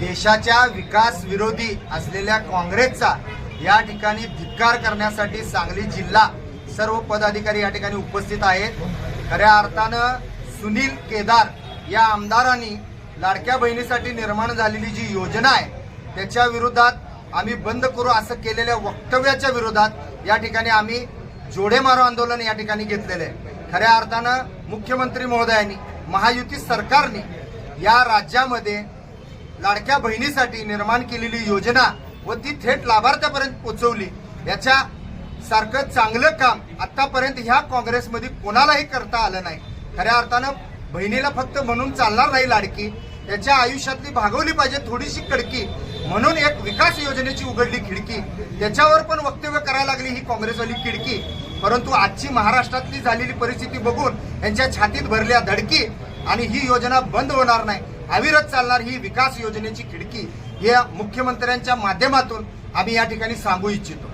देशाच्या विकास विरोधी असलेल्या काँग्रेसचा या ठिकाणी धिक्कार करण्यासाठी सांगली जिल्हा सर्व पदाधिकारी या ठिकाणी उपस्थित आहेत. खऱ्या अर्थानं सुनील केदार या आमदारांनी लाडक्या बहिणीसाठी निर्माण झालेली जी योजना आहे त्याच्या विरोधात आम्ही बंद करू असं केलेल्या वक्तव्याच्या विरोधात या ठिकाणी आम्ही जोडे मारो आंदोलन या ठिकाणी घेतलेलं आहे. खऱ्या अर्थानं मुख्यमंत्री महोदयांनी महायुती सरकारने या राज्यामध्ये लाडक्या बहिणीसाठी निर्माण केलेली योजना व ती थेट लाभार्थ्यापर्यंत पोचवली. याच्या सारखं चांगलं काम आतापर्यंत ह्या काँग्रेसमध्ये कोणालाही करता आलं नाही. खऱ्या अर्थानं बहिणीला फक्त म्हणून चालणार नाही लाडकी. त्याच्या आयुष्यातली भागवली पाहिजे थोडीशी कडकी. म्हणून एक विकास योजनेची उघडली खिडकी. त्याच्यावर पण वक्तव्य करायला लागली ही काँग्रेसवाली खिडकी. परंतु आजची महाराष्ट्रातली झालेली परिस्थिती बघून यांच्या छातीत भरल्या धडकी आणि ही योजना बंद होणार नाही. अविरत चालणार ही विकास योजनेची खिडकी या मुख्यमंत्र्यांच्या माध्यमातून आम्ही या ठिकाणी सांगू इच्छितो.